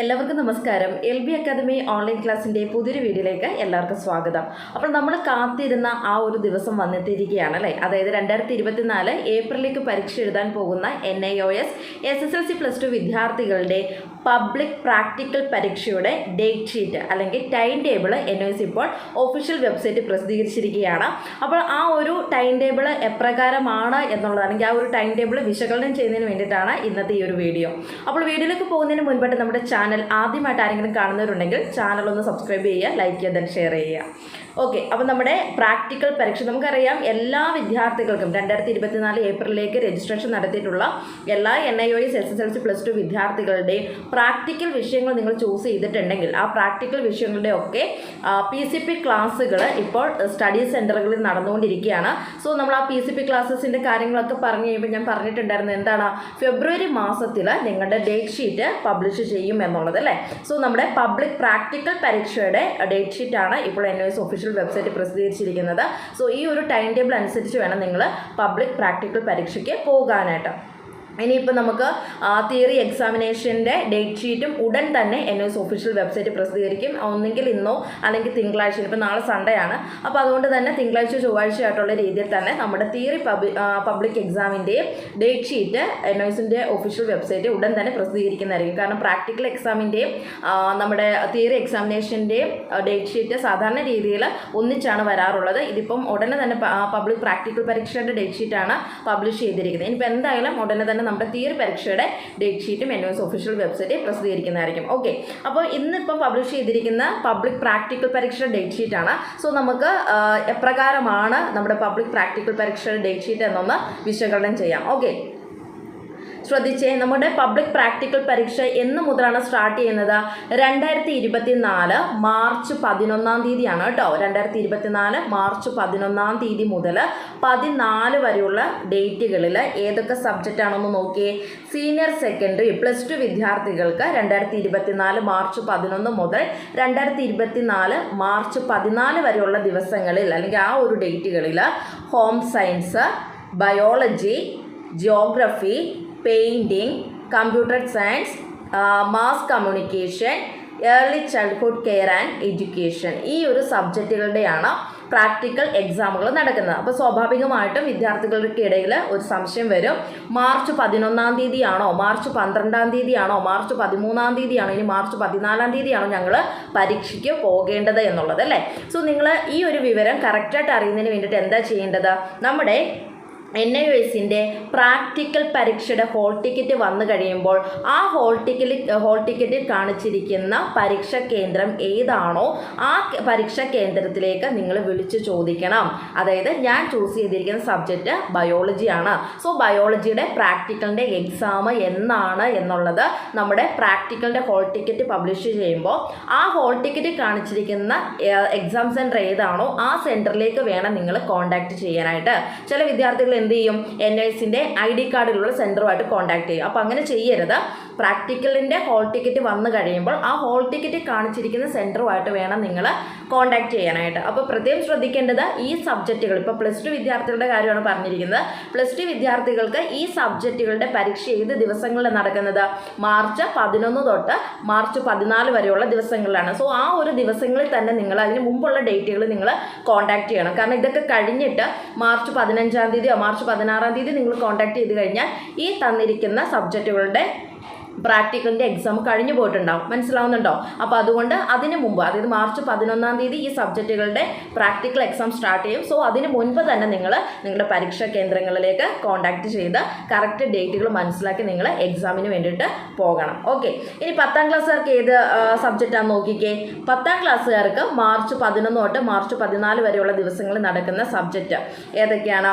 എല്ലാവർക്കും നമസ്കാരം. L B academy online ക്ലാസ്സിന്റെ പുതിയൊരു വീഡിയോയിലേക്ക് എല്ലാവർക്കും സ്വാഗതം. അപ്പോൾ നമ്മൾ കാത്തിരുന്ന ആ ഒരു ദിവസം വന്നെത്തിയിരിക്കുകയാണ് അല്ലേ? അതായത് രണ്ടായിരത്തി ഇരുപത്തിനാല് ഏപ്രിലേക്ക് പരീക്ഷ എഴുതാൻ പോകുന്ന N I O S S S L C plus two വിദ്യാർത്ഥികളുടെ പബ്ലിക് പ്രാക്ടിക്കൽ പരീക്ഷയുടെ ഡേറ്റ് ഷീറ്റ് അല്ലെങ്കിൽ time table N O S ഇപ്പോൾ ഒഫീഷ്യൽ വെബ്സൈറ്റ് പ്രസിദ്ധീകരിച്ചിരിക്കുകയാണ്. അപ്പോൾ ആ ഒരു ടൈം ടേബിൾ എപ്രകാരമാണ് എന്നുള്ളതാണെങ്കിൽ ആ ഒരു ടൈം ടേബിൾ വിശകലനം ചെയ്യുന്നതിന് വേണ്ടിയിട്ടാണ് ഇന്നത്തെ ഈ ഒരു വീഡിയോ. അപ്പോൾ വീഡിയോയിലേക്ക് പോകുന്നതിന് മുൻപായിട്ട് നമ്മുടെ ചാനൽ ആദ്യമായിട്ട് ആരെങ്കിലും കാണുന്നവരുണ്ടെങ്കിൽ ചാനൽ ഒന്ന് സബ്സ്ക്രൈബ് ചെയ്യുക ലൈക്ക് ചെയ്യുക ദൻ ഷെയർ ചെയ്യുക. ഓക്കെ അപ്പോൾ നമ്മുടെ പ്രാക്ടിക്കൽ പരീക്ഷ. നമുക്കറിയാം എല്ലാ വിദ്യാർത്ഥികൾക്കും രണ്ടായിരത്തി ഇരുപത്തിനാല് ഏപ്രിലേക്ക് രജിസ്ട്രേഷൻ നടത്തിയിട്ടുള്ള എല്ലാ N I O S S S L C plus two വിദ്യാർത്ഥികളുടെയും പ്രാക്ടിക്കൽ വിഷയങ്ങൾ നിങ്ങൾ ചൂസ് ചെയ്തിട്ടുണ്ടെങ്കിൽ ആ പ്രാക്ടിക്കൽ വിഷയങ്ങളുടെ ഒക്കെ പി സി പി ക്ലാസ്സുകൾ ഇപ്പോൾ സ്റ്റഡി സെന്ററുകളിൽ നടന്നുകൊണ്ടിരിക്കുകയാണ്. സോ നമ്മൾ ആ പി സി പി ക്ലാസ്സസിന്റെ കാര്യങ്ങളൊക്കെ പറഞ്ഞു കഴിയുമ്പോൾ ഞാൻ പറഞ്ഞിട്ടുണ്ടായിരുന്നു എന്താണ്? ഫെബ്രുവരി മാസത്തിൽ നിങ്ങളുടെ ഡേറ്റ് ഷീറ്റ് പബ്ലിഷ് ചെയ്യും എന്നുള്ളത് അല്ലേ? സോ നമ്മുടെ പബ്ലിക് പ്രാക്ടിക്കൽ പരീക്ഷയുടെ ഡേറ്റ് ഷീറ്റാണ് ഇപ്പോൾ എൻ ഒ എസ് വെബ്സൈറ്റ് പ്രസിദ്ധീകരിച്ചിരിക്കുന്നത്. സോ ഈ ഒരു ടൈം ടേബിൾ അനുസരിച്ച് വേണം നിങ്ങൾ പബ്ലിക് പ്രാക്ടിക്കൽ പരീക്ഷയ്ക്ക് പോകാനായിട്ട്. ഇനിയിപ്പോൾ നമുക്ക് തിയറി എക്സാമിനേഷന്റെ ഡേറ്റ് ഷീറ്റും ഉടൻ തന്നെ എൻ എസ് ഒഫീഷ്യൽ വെബ്സൈറ്റ് പ്രസിദ്ധീകരിക്കും. ഒന്നെങ്കിൽ ഇന്നോ അല്ലെങ്കിൽ തിങ്കളാഴ്ച ഇപ്പോൾ നാളെ സൺഡേ ആണ്. അപ്പോൾ അതുകൊണ്ട് തന്നെ തിങ്കളാഴ്ച ചൊവ്വാഴ്ച ആയിട്ടുള്ള രീതിയിൽ തന്നെ നമ്മുടെ തിയറി പബ്ലിക് എക്സാമിന്റെയും ഡേറ്റ് ഷീറ്റ് എൻ എസിന്റെ ഒഫീഷ്യൽ വെബ്സൈറ്റ് ഉടൻ തന്നെ പ്രസിദ്ധീകരിക്കുന്നതായിരിക്കും. കാരണം പ്രാക്ടിക്കൽ എക്സാമിന്റെയും നമ്മുടെ തിയറി എക്സാമിനേഷന്റെയും ഡേറ്റ് ഷീറ്റ് സാധാരണ രീതിയിൽ ഒന്നിച്ചാണ് വരാറുള്ളത്. ഇതിപ്പം ഉടനെ തന്നെ പബ്ലിക് പ്രാക്ടിക്കൽ പരീക്ഷയുടെ ഡേറ്റ് ഷീറ്റാണ് പബ്ലിഷ് ചെയ്തിരിക്കുന്നത്. ഇനിയിപ്പോൾ എന്തായാലും ഉടനെ തന്നെ നമ്മുടെ തിയറി പരീക്ഷയുടെ ഡേറ്റ് ഷീറ്റും എൻ എസ് ഒഫീഷ്യൽ വെബ്സൈറ്റിൽ പ്രസിദ്ധീകരിക്കുന്നതായിരിക്കും. ഓക്കെ അപ്പോൾ ഇന്നിപ്പം പബ്ലിഷ് ചെയ്തിരിക്കുന്ന പബ്ലിക് പ്രാക്ടിക്കൽ പരീക്ഷയുടെ ഡേറ്റ് ഷീറ്റാണ് സോ നമുക്ക് എപ്രകാരമാണ് നമ്മുടെ പബ്ലിക് പ്രാക്ടിക്കൽ പരീക്ഷയുടെ ഡേറ്റ് ഷീറ്റ് എന്നൊന്ന് വിശകലനം ചെയ്യാം. ഓക്കെ ശ്രദ്ധിച്ചേ നമ്മുടെ പബ്ലിക് പ്രാക്ടിക്കൽ പരീക്ഷ എന്ന് മുതലാണ് സ്റ്റാർട്ട് ചെയ്യുന്നത്. രണ്ടായിരത്തി ഇരുപത്തി നാല് മാർച്ച് പതിനൊന്നാം തീയതിയാണ് കേട്ടോ. രണ്ടായിരത്തി ഇരുപത്തി നാല് മാർച്ച് പതിനൊന്നാം തീയതി മുതൽ പതിനാല് വരെയുള്ള ഡേറ്റുകളിൽ ഏതൊക്കെ സബ്ജക്റ്റ് ആണെന്ന് നോക്കിയേ. സീനിയർ സെക്കൻഡറി പ്ലസ് ടു വിദ്യാർത്ഥികൾക്ക് രണ്ടായിരത്തി ഇരുപത്തിനാല് മാർച്ച് പതിനൊന്ന് മുതൽ രണ്ടായിരത്തി ഇരുപത്തിനാല് മാർച്ച് പതിനാല് വരെയുള്ള ദിവസങ്ങളിൽ അല്ലെങ്കിൽ ആ ഒരു ഡേറ്റുകളിൽ home science biology geography painting computer science mass communication early childhood care and education ഈ ഒരു സബ്ജക്റ്റുകളുടെയാണ് പ്രാക്ടിക്കൽ എക്സാമുകൾ നടക്കുന്നത്. അപ്പോൾ സ്വാഭാവികമായിട്ടും വിദ്യാർത്ഥികൾക്ക് ഇടയിൽ ഒരു സംശയം വരും. മാർച്ച് പതിനൊന്നാം തീയതിയാണോ? മാർച്ച് പന്ത്രണ്ടാം തീയതിയാണോ? മാർച്ച് പതിമൂന്നാം തീയതിയാണോ? ഇനി മാർച്ച് പതിനാലാം തീയതിയാണോ ഞങ്ങൾ പരീക്ഷയ്ക്ക് പോകേണ്ടത് എന്നുള്ളത് അല്ലേ? സോ നിങ്ങൾ ഈ ഒരു വിവരം കറക്റ്റായിട്ട് അറിയുന്നതിന് വേണ്ടിയിട്ട് എന്താ ചെയ്യേണ്ടത്? നമ്മുടെ എൻ ഐ എസിന്റെ പ്രാക്ടിക്കൽ പരീക്ഷയുടെ ഹോൾ ടിക്കറ്റ് വന്നു കഴിയുമ്പോൾ ആ ഹോൾ ടിക്കറ്റ് ഹോൾ ടിക്കറ്റിൽ കാണിച്ചിരിക്കുന്ന പരീക്ഷ കേന്ദ്രം ഏതാണോ ആ പരീക്ഷ കേന്ദ്രത്തിലേക്ക് നിങ്ങൾ വിളിച്ചു ചോദിക്കണം. അതായത് ഞാൻ ചൂസ് ചെയ്തിരിക്കുന്ന സബ്ജക്റ്റ് ബയോളജിയാണ് സോ ബയോളജിയുടെ പ്രാക്ടിക്കലിന്റെ എക്സാം എന്നാണ് എന്നുള്ളത് നമ്മുടെ പ്രാക്ടിക്കലിന്റെ ഹോൾ ടിക്കറ്റ് പബ്ലിഷ് ചെയ്യുമ്പോൾ ആ ഹോൾ ടിക്കറ്റ് കാണിച്ചിരിക്കുന്ന എക്സാം സെന്റർ ഏതാണോ ആ സെന്ററിലേക്ക് വേണം നിങ്ങൾ കോൺടാക്റ്റ് ചെയ്യാനായിട്ട്. ചില വിദ്യാർത്ഥികൾ എന്ത് ചെയ്യും? എൻ എസിന്റെ ഐ ഡി കാർഡിലുള്ള സെന്ററുമായിട്ട് കോൺടാക്ട് ചെയ്യും. അപ്പോൾ അങ്ങനെ ചെയ്യരുത്. പ്രാക്ടിക്കലിന്റെ ഹോൾ ടിക്കറ്റ് വന്നു കഴിയുമ്പോൾ ആ ഹോൾ ടിക്കറ്റ് കാണിച്ചിരിക്കുന്ന സെന്ററുമായിട്ട് വേണം നിങ്ങൾ കോൺടാക്ട് ചെയ്യാനായിട്ട്. അപ്പോൾ പ്രത്യേകം ശ്രദ്ധിക്കേണ്ടത് ഈ സബ്ജക്റ്റുകൾ ഇപ്പോൾ പ്ലസ് ടു വിദ്യാർത്ഥികളുടെ കാര്യമാണ് പറഞ്ഞിരിക്കുന്നത്. പ്ലസ് ടു വിദ്യാർത്ഥികൾക്ക് ഈ സബ്ജക്റ്റുകളുടെ പരീക്ഷ ഏത് ദിവസങ്ങളിൽ നടക്കുന്നത്? മാർച്ച് പതിനൊന്ന് തൊട്ട് മാർച്ച് പതിനാല് വരെയുള്ള ദിവസങ്ങളിലാണ്. സോ ആ ഒരു ദിവസങ്ങളിൽ തന്നെ നിങ്ങൾ അതിന് മുമ്പുള്ള ഡേറ്റുകൾ നിങ്ങൾ കോൺടാക്ട് ചെയ്യണം. കാരണം ഇതൊക്കെ കഴിഞ്ഞിട്ട് മാർച്ച് പതിനഞ്ചാം തീയതിയോ മാർച്ച് പതിനാറാം തീയതി നിങ്ങൾ കോൺടാക്ട് ചെയ്ത് കഴിഞ്ഞാൽ ഈ തന്നിരിക്കുന്ന സബ്ജക്റ്റുകളുടെ പ്രാക്ടിക്കലിന്റെ എക്സാം കഴിഞ്ഞു പോയിട്ടുണ്ടാവും. മനസ്സിലാവുന്നുണ്ടോ? അപ്പോൾ അതുകൊണ്ട് അതിന് മുമ്പ് അതായത് മാർച്ച് പതിനൊന്നാം തീയതി ഈ സബ്ജക്റ്റുകളുടെ പ്രാക്ടിക്കൽ എക്സാം സ്റ്റാർട്ട് ചെയ്യും. സോ അതിന് മുൻപ് തന്നെ നിങ്ങൾ നിങ്ങളുടെ പരീക്ഷാ കേന്ദ്രങ്ങളിലേക്ക് കോൺടാക്ട് ചെയ്ത് കറക്റ്റ് ഡേറ്റുകൾ മനസ്സിലാക്കി നിങ്ങൾ എക്സാമിന് വേണ്ടിയിട്ട് പോകണം. ഓക്കെ ഇനി പത്താം ക്ലാസ്സുകാർക്ക് ഏത് സബ്ജക്റ്റാണ് നോക്കിക്കേ. പത്താം ക്ലാസ്സുകാർക്ക് മാർച്ച് പതിനൊന്ന് തൊട്ട് മാർച്ച് പതിനാല് വരെയുള്ള ദിവസങ്ങളിൽ നടക്കുന്ന സബ്ജക്റ്റ് ഏതൊക്കെയാണ്?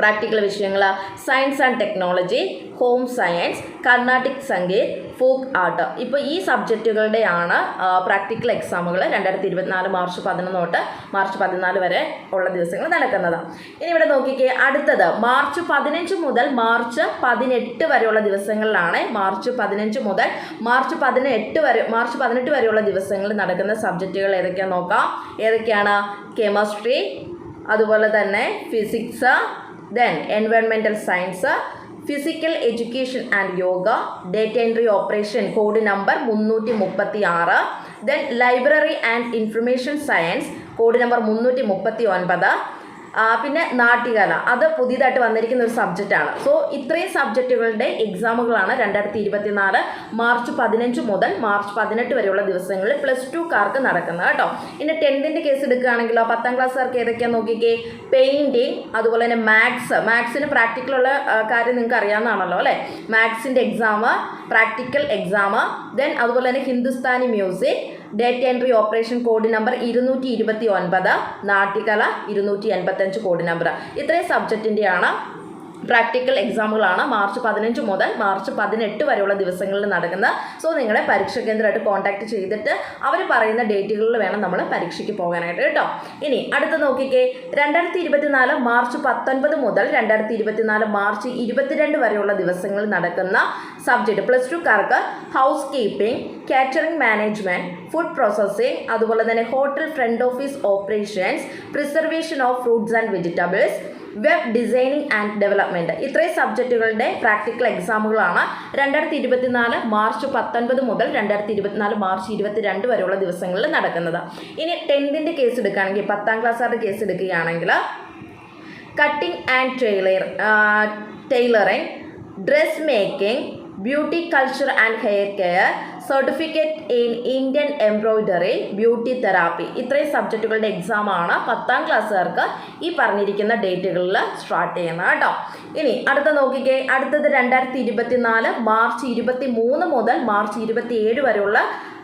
പ്രാക്ടിക്കൽ വിഷയങ്ങൾ science and technology home science Carnatic Sangeet folk art ഇപ്പോൾ ഈ സബ്ജക്റ്റുകളുടെയാണ് പ്രാക്ടിക്കൽ എക്സാമുകൾ രണ്ടായിരത്തി ഇരുപത്തിനാല് മാർച്ച് പതിനൊന്ന് തൊട്ട് മാർച്ച് പതിനാല് വരെ ഉള്ള ദിവസങ്ങൾ നടക്കുന്നത്. ഇനി ഇവിടെ നോക്കിക്കേ അടുത്തത്. മാർച്ച് പതിനഞ്ച് മുതൽ മാർച്ച് പതിനെട്ട് വരെയുള്ള ദിവസങ്ങളിലാണ് മാർച്ച് പതിനഞ്ച് മുതൽ മാർച്ച് പതിനെട്ട് വരെ മാർച്ച് പതിനെട്ട് വരെയുള്ള ദിവസങ്ങളിൽ നടക്കുന്ന സബ്ജക്റ്റുകൾ ഏതൊക്കെയാണെന്ന് നോക്കാം. ഏതൊക്കെയാണ്? കെമിസ്ട്രി അതുപോലെ തന്നെ physics then എൻവയോൺമെന്റൽ science physical education and yoga data entry operation code number മുന്നൂറ്റി മുപ്പത്തി ആറ് then library and information science code number മുന്നൂറ്റി മുപ്പത്തി ഒൻപത് പിന്നെ നാട്യകല അത് പുതിയതായിട്ട് വന്നിരിക്കുന്ന ഒരു സബ്ജക്റ്റാണ് സോ ഇത്രയും സബ്ജക്റ്റുകളുടെ എക്സാമുകളാണ് രണ്ടായിരത്തി ഇരുപത്തിനാല് മാർച്ച് പതിനഞ്ച് മുതൽ മാർച്ച് പതിനെട്ട് വരെയുള്ള ദിവസങ്ങളിൽ പ്ലസ് ടു കാർക്ക് നടക്കുന്നത് കേട്ടോ. ഇനി ടെൻത്തിന്റെ കേസ് എടുക്കുകയാണെങ്കിലോ പത്താം ക്ലാസ്സുകാർക്ക് ഏതൊക്കെയാണ് നോക്കിക്കേ? പെയിന്റിങ് അതുപോലെ തന്നെ മാത്സ് മാത്സിന് പ്രാക്ടിക്കലുള്ള കാര്യം നിങ്ങൾക്ക് അറിയാവുന്നതാണല്ലോ അല്ലേ? മാത്സിന്റെ എക്സാം പ്രാക്ടിക്കൽ എക്സാം ദെൻ അതുപോലെ തന്നെ Hindustani music data entry operation code number ഇരുന്നൂറ്റി ഇരുപത്തി ഒൻപത് നാട്ടിക്കല ഇരുന്നൂറ്റി എൺപത്തഞ്ച് കോഡ് നമ്പർ ഇത്രയും സബ്ജക്റ്റിന്റെയാണ് പ്രാക്ടിക്കൽ എക്സാമുകളാണ് മാർച്ച് പതിനഞ്ച് മുതൽ മാർച്ച് പതിനെട്ട് വരെയുള്ള ദിവസങ്ങളിൽ നടക്കുന്നത്. സോ നിങ്ങളെ പരീക്ഷാ കേന്ദ്രമായിട്ട് കോൺടാക്ട് ചെയ്തിട്ട് അവർ പറയുന്ന ഡേറ്റുകളിൽ വേണം നമ്മൾ പരീക്ഷയ്ക്ക് പോകാനായിട്ട് കേട്ടോ. ഇനി അടുത്ത് നോക്കിക്കേ. രണ്ടായിരത്തി ഇരുപത്തിനാല് മാർച്ച് പത്തൊൻപത് മുതൽ രണ്ടായിരത്തി ഇരുപത്തിനാല് മാർച്ച് ഇരുപത്തിരണ്ട് വരെയുള്ള ദിവസങ്ങളിൽ നടക്കുന്ന subject plus ടുക്കാർക്ക് house keeping catering management food processing അതുപോലെ തന്നെ hotel front office operations preservation of fruits and vegetables web designing and development ഇത്രയും സബ്ജക്റ്റുകളുടെ പ്രാക്ടിക്കൽ എക്സാമുകളാണ് രണ്ടായിരത്തി ഇരുപത്തിനാല് മാർച്ച് പത്തൊൻപത് മുതൽ രണ്ടായിരത്തി ഇരുപത്തിനാല് മാർച്ച് ഇരുപത്തിരണ്ട് വരെയുള്ള ദിവസങ്ങളിൽ നടക്കുന്നത്. ഇനി ടെൻത്തിന്റെ കേസ് എടുക്കുകയാണെങ്കിൽ പത്താം ക്ലാസ്സുകാരുടെ കേസ് എടുക്കുകയാണെങ്കിൽ cutting and tailor tailoring dress making beauty culture and hair care certificate in Indian embroidery beauty therapy ഇത്രയും സബ്ജക്റ്റുകളുടെ എക്സാമാണ് പത്താം ക്ലാസ്സുകാർക്ക് ഈ പറഞ്ഞിരിക്കുന്ന ഡേറ്റുകളിൽ സ്റ്റാർട്ട് ചെയ്യുന്നത് കേട്ടോ. ഇനി അടുത്ത നോക്കിക്കേ. അടുത്തത് രണ്ടായിരത്തി ഇരുപത്തി നാല് മാർച്ച് ഇരുപത്തി മൂന്ന് മുതൽ മാർച്ച് ഇരുപത്തി ഏഴ് വരെയുള്ള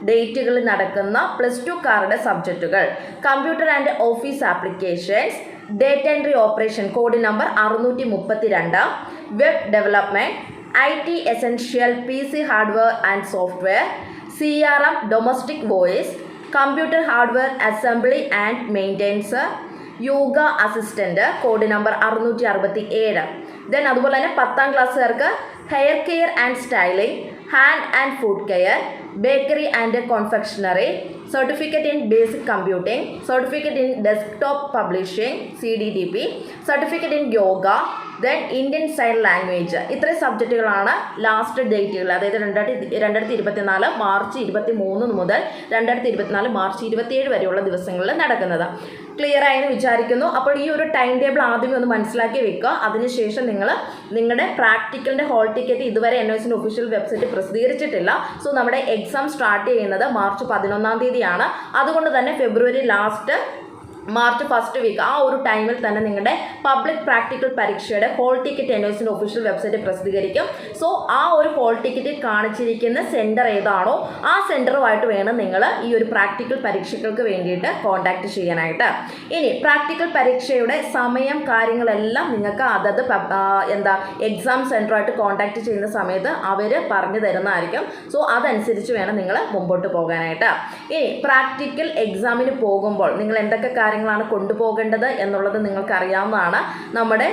ഡേറ്റുകളിൽ നടക്കുന്ന പ്ലസ് ടു കാരുടെ സബ്ജക്റ്റുകൾ computer and office applications date entry operation code number അറുന്നൂറ്റി മുപ്പത്തി രണ്ട് web development I T essential P C hardware and software C R M domestic voice computer hardware assembly and maintenance yoga assistant code number അറുന്നൂറ്റി അറുപത്തി ഏഴ്. Then അതുപോലെ തന്നെ പത്താം ക്ലാസ്സുകാർക്ക് hair care and styling hand and food care bakery and confectionery certificate in basic computing certificate in desktop publishing C D T P certificate in yoga then Indian sign language ഇത്രയും സബ്ജക്റ്റുകളാണ് last ഡേറ്റുകൾ അതായത് രണ്ടായിരത്തി രണ്ടായിരത്തി ഇരുപത്തിനാല് March ഇരുപത്തി മൂന്ന് മുതൽ രണ്ടായിരത്തി ഇരുപത്തിനാല് മാർച്ച് ഇരുപത്തിയേഴ് വരെയുള്ള ദിവസങ്ങളിൽ നടക്കുന്നത്. ക്ലിയർ ആയെന്ന് വിചാരിക്കുന്നു. അപ്പോൾ ഈ ഒരു ടൈം ടേബിൾ ആദ്യമേ ഒന്ന് മനസ്സിലാക്കി വെക്കുക. അതിനുശേഷം നിങ്ങൾ നിങ്ങളുടെ പ്രാക്ടിക്കലിന്റെ ഹോൾ ടിക്കറ്റ് ഇതുവരെ എൻ എസിന്റെ ഒഫീഷ്യൽ വെബ്സൈറ്റ് പ്രസിദ്ധീകരിച്ചിട്ടില്ല. സോ നമ്മുടെ എക്സാം സ്റ്റാർട്ട് ചെയ്യുന്നത് മാർച്ച് പതിനൊന്നാം തീയതിയാണ്. അതുകൊണ്ട് തന്നെ February last March first week ആ ഒരു ടൈമിൽ തന്നെ നിങ്ങളുടെ പബ്ലിക് പ്രാക്ടിക്കൽ പരീക്ഷയുടെ ഹോൾ ടിക്കറ്റ് എൻഡേഴ്സിന്റെ ഒഫീഷ്യൽ വെബ്സൈറ്റ് പ്രസിദ്ധീകരിക്കും. സോ ആ ഒരു ഹോൾ ടിക്കറ്റിൽ കാണിച്ചിരിക്കുന്ന സെന്റർ ഏതാണോ ആ സെന്ററുമായിട്ട് വേണം നിങ്ങൾ ഈ ഒരു പ്രാക്ടിക്കൽ പരീക്ഷകൾക്ക് വേണ്ടിയിട്ട് കോൺടാക്റ്റ് ചെയ്യാനായിട്ട്. ഇനി പ്രാക്ടിക്കൽ പരീക്ഷയുടെ സമയം കാര്യങ്ങളെല്ലാം നിങ്ങൾക്ക് അതത് എന്താ എക്സാം സെന്ററുമായിട്ട് കോൺടാക്റ്റ് ചെയ്യുന്ന സമയത്ത് അവർ പറഞ്ഞു തരുന്നതായിരിക്കും. സോ അതനുസരിച്ച് വേണം നിങ്ങൾ മുമ്പോട്ട് പോകാനായിട്ട്. ഇനി പ്രാക്ടിക്കൽ എക്സാമിന് പോകുമ്പോൾ നിങ്ങൾ എന്തൊക്കെ കാര്യങ്ങളാണ് കൊണ്ടുപോകേണ്ടത് എന്നുള്ളത് നിങ്ങൾക്ക് അറിയാവുന്നതാണ് നമ്മുടെ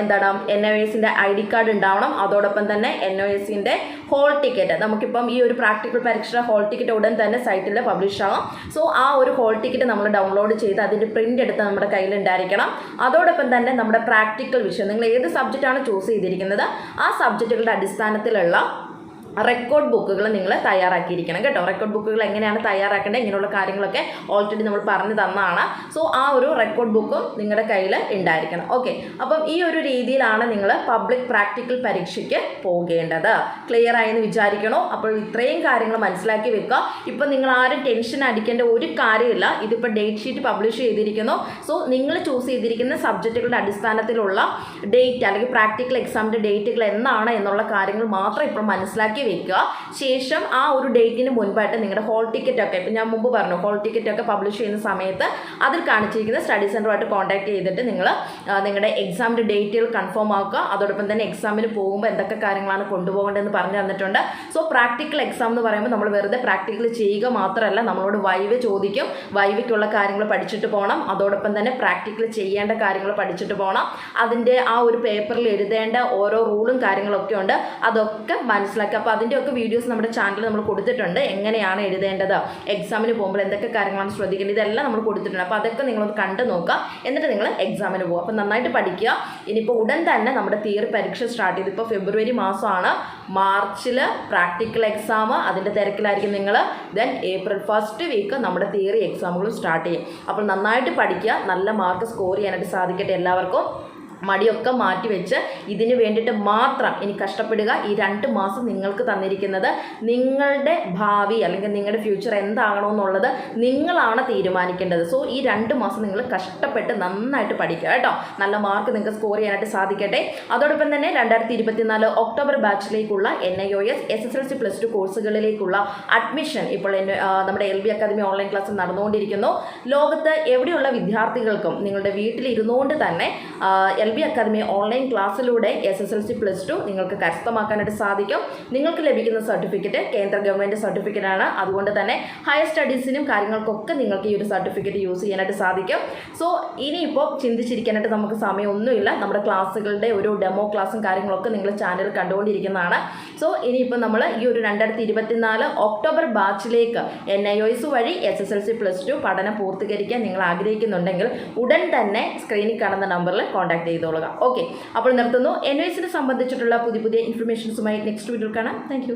എന്താണ് എൻ ഒ എസിന്റെ ഐ ഡി കാർഡ് ഉണ്ടാവണം. അതോടൊപ്പം തന്നെ എൻ ഒ എസിന്റെ ഹോൾ ടിക്കറ്റ്. നമുക്കിപ്പം ഈ ഒരു പ്രാക്ടിക്കൽ പരീക്ഷയുടെ ഹോൾ ടിക്കറ്റ് ഉടൻ തന്നെ സൈറ്റിൽ പബ്ലിഷ് ആകും സോ ആ ഒരു ഹോൾ ടിക്കറ്റ് നമ്മൾ ഡൗൺലോഡ് ചെയ്ത് അതിന്റെ പ്രിന്റ് എടുത്ത് നമ്മുടെ കയ്യിൽ ഉണ്ടായിരിക്കണം. അതോടൊപ്പം തന്നെ നമ്മുടെ പ്രാക്ടിക്കൽ വിഷയം. നിങ്ങൾ ഏത് സബ്ജക്റ്റാണ് ചൂസ് ചെയ്തിരിക്കുന്നത്? ആ സബ്ജക്റ്റുകളുടെ അടിസ്ഥാനത്തിലുള്ള റെക്കോർഡ് ബുക്കുകൾ നിങ്ങൾ തയ്യാറാക്കിയിരിക്കണം കേട്ടോ. റെക്കോർഡ് ബുക്കുകൾ എങ്ങനെയാണ് തയ്യാറാക്കേണ്ടത് ഇങ്ങനെയുള്ള കാര്യങ്ങളൊക്കെ ഓൾറെഡി നമ്മൾ പറഞ്ഞു തന്നതാണ്. സോ ആ ഒരു റെക്കോർഡ് ബുക്കും നിങ്ങളുടെ കയ്യിൽ ഉണ്ടായിരിക്കണം. ഓക്കെ അപ്പം ഈ ഒരു രീതിയിലാണ് നിങ്ങൾ പബ്ലിക് പ്രാക്ടിക്കൽ പരീക്ഷയ്ക്ക് പോകേണ്ടത്. ക്ലിയർ ആയെന്ന് വിചാരിക്കണോ? അപ്പോൾ ഇത്രയും കാര്യങ്ങൾ മനസ്സിലാക്കി വെക്കുക. ഇപ്പം നിങ്ങൾ ആരും ടെൻഷൻ അടിക്കേണ്ട ഒരു കാര്യമില്ല. ഇതിപ്പോൾ ഡേറ്റ് ഷീറ്റ് പബ്ലിഷ് ചെയ്തിരിക്കുന്നു. സോ നിങ്ങൾ ചൂസ് ചെയ്തിരിക്കുന്ന സബ്ജക്റ്റുകളുടെ അടിസ്ഥാനത്തിലുള്ള ഡേറ്റ് അല്ലെങ്കിൽ പ്രാക്ടിക്കൽ എക്സാമിന്റെ ഡേറ്റുകൾ എന്നാണ് എന്നുള്ള കാര്യങ്ങൾ മാത്രം ഇപ്പോൾ മനസ്സിലാക്കി വെക്കുക. ശേഷം ആ ഒരു ഡേറ്റിന് മുൻപായിട്ട് നിങ്ങളുടെ ഹോൾ ടിക്കറ്റ് ഒക്കെ ഇപ്പം ഞാൻ മുമ്പ് പറഞ്ഞു ഹോൾ ടിക്കറ്റ് ഒക്കെ പബ്ലിഷ് ചെയ്യുന്ന സമയത്ത് അതിൽ കാണിച്ചിരിക്കുന്ന സ്റ്റഡി സെന്ററുമായിട്ട് കോൺടാക്ട് ചെയ്തിട്ട് നിങ്ങൾ നിങ്ങളുടെ എക്സാമിന്റെ ഡേറ്റുകൾ കൺഫേം ആക്കുക. അതോടൊപ്പം തന്നെ എക്സാമിന് പോകുമ്പോൾ എന്തൊക്കെ കാര്യങ്ങളാണ് കൊണ്ടുപോകേണ്ടതെന്ന് പറഞ്ഞു തന്നിട്ടുണ്ട്. സോ പ്രാക്ടിക്കൽ എക്സാം എന്ന് പറയുമ്പോൾ നമ്മൾ വെറുതെ പ്രാക്ടിക്കൽ ചെയ്യുക മാത്രമല്ല നമ്മളോട് വൈവ് ചോദിക്കും. വൈവയ്ക്കുള്ള കാര്യങ്ങൾ പഠിച്ചിട്ട് പോകണം. അതോടൊപ്പം തന്നെ പ്രാക്ടിക്കൽ ചെയ്യേണ്ട കാര്യങ്ങൾ പഠിച്ചിട്ട് പോകണം. അതിന്റെ ആ ഒരു പേപ്പറിൽ എഴുതേണ്ട ഓരോ റൂളും കാര്യങ്ങളൊക്കെ ഉണ്ട്. അതൊക്കെ മനസ്സിലാക്കുക അപ്പോൾ അപ്പോൾ അതിന്റെയൊക്കെ വീഡിയോസ് നമ്മുടെ ചാനലിൽ നമ്മൾ കൊടുത്തിട്ടുണ്ട്. എങ്ങനെയാണ് എഴുതേണ്ടത് എക്സാമിന് പോകുമ്പോൾ എന്തൊക്കെ കാര്യങ്ങളാണ് ശ്രദ്ധിക്കേണ്ടത് ഇതെല്ലാം നമ്മൾ കൊടുത്തിട്ടുണ്ട്. അപ്പോൾ അതൊക്കെ നിങ്ങളൊന്ന് കണ്ടു നോക്കുക. എന്നിട്ട് നിങ്ങൾ എക്സാമിന് പോകുക. അപ്പോൾ നന്നായിട്ട് പഠിക്കുക. ഇനിയിപ്പോൾ ഉടൻ തന്നെ നമ്മുടെ തിയറി പരീക്ഷ സ്റ്റാർട്ട് ചെയ്തു ഇപ്പോൾ ഫെബ്രുവരി മാസമാണ്. മാർച്ചിൽ പ്രാക്ടിക്കൽ എക്സാം അതിന്റെ തിരക്കിലായിരിക്കും നിങ്ങൾ. ദെൻ ഏപ്രിൽ ഫസ്റ്റ് വീക്ക് നമ്മുടെ തിയറി എക്സാമുകളും സ്റ്റാർട്ട് ചെയ്യും. അപ്പോൾ നന്നായിട്ട് പഠിക്കുക. നല്ല മാർക്ക് സ്കോർ ചെയ്യാനായിട്ട് സാധിക്കട്ടെ എല്ലാവർക്കും. മടിയൊക്കെ മാറ്റി വെച്ച് ഇതിന് വേണ്ടിയിട്ട് മാത്രം ഇനി കഷ്ടപ്പെടുക. ഈ രണ്ട് മാസം നിങ്ങൾക്ക് തന്നിരിക്കുന്നത് നിങ്ങളുടെ ഭാവി അല്ലെങ്കിൽ നിങ്ങളുടെ ഫ്യൂച്ചർ എന്താകണമെന്നുള്ളത് നിങ്ങളാണ് തീരുമാനിക്കേണ്ടത്. സോ ഈ രണ്ട് മാസം നിങ്ങൾ കഷ്ടപ്പെട്ട് നന്നായിട്ട് പഠിക്കുക കേട്ടോ. നല്ല മാർക്ക് നിങ്ങൾക്ക് സ്കോർ ചെയ്യാനായിട്ട് സാധിക്കട്ടെ. അതോടൊപ്പം തന്നെ രണ്ടായിരത്തി ഇരുപത്തിനാല് October ബാച്ചിലേക്കുള്ള N I O S S S L C plus two കോഴ്സുകളിലേക്കുള്ള admission ഇപ്പോൾ നമ്മുടെ L B academy online class നടന്നുകൊണ്ടിരിക്കുന്നു. ലോകത്ത് എവിടെയുള്ള വിദ്യാർത്ഥികൾക്കും നിങ്ങളുടെ വീട്ടിലിരുന്നുകൊണ്ട് തന്നെ L B academy online ക്ലാസ്സിലൂടെ S S L C plus two നിങ്ങൾക്ക് കരസ്ഥമാക്കാനായിട്ട് സാധിക്കും. നിങ്ങൾക്ക് ലഭിക്കുന്ന സർട്ടിഫിക്കറ്റ് കേന്ദ്ര ഗവൺമെന്റ് സർട്ടിഫിക്കറ്റ് ആണ് അതുകൊണ്ട് തന്നെ ഹയർ സ്റ്റഡീസിനും കാര്യങ്ങൾക്കൊക്കെ നിങ്ങൾക്ക് ഈ ഒരു സർട്ടിഫിക്കറ്റ് യൂസ് ചെയ്യാനായിട്ട് സാധിക്കും. സോ ഇനിയിപ്പോൾ ചിന്തിച്ചിരിക്കാനായിട്ട് നമുക്ക് സമയമൊന്നുമില്ല. നമ്മുടെ ക്ലാസ്സുകളുടെ ഒരു ഡെമോ ക്ലാസ്സും കാര്യങ്ങളൊക്കെ നിങ്ങൾ ചാനൽ കണ്ടുകൊണ്ടിരിക്കുന്നതാണ്. സോ ഇനിയിപ്പോൾ നമ്മൾ ഈ ഒരു രണ്ടായിരത്തി ഇരുപത്തിനാല് ഒക്ടോബർ ബാച്ചിലേക്ക് എൻ ഐ ഒസ് വഴി S S L C plus two പഠനം പൂർത്തീകരിക്കാൻ നിങ്ങൾ ആഗ്രഹിക്കുന്നുണ്ടെങ്കിൽ ഉടൻ തന്നെ സ്ക്രീനിൽ കാണുന്ന നമ്പറിൽ കോൺടാക്ട് ചെയ്തോളുക. ഓക്കെ അപ്പോൾ നിർത്തുന്നു. എൻ എസിനെ സംബന്ധിച്ചിട്ടുള്ള പുതിയ പുതിയ ഇൻഫർമേഷൻസുമായി നെക്സ്റ്റ് വീഡിയോ കാണാം. താങ്ക്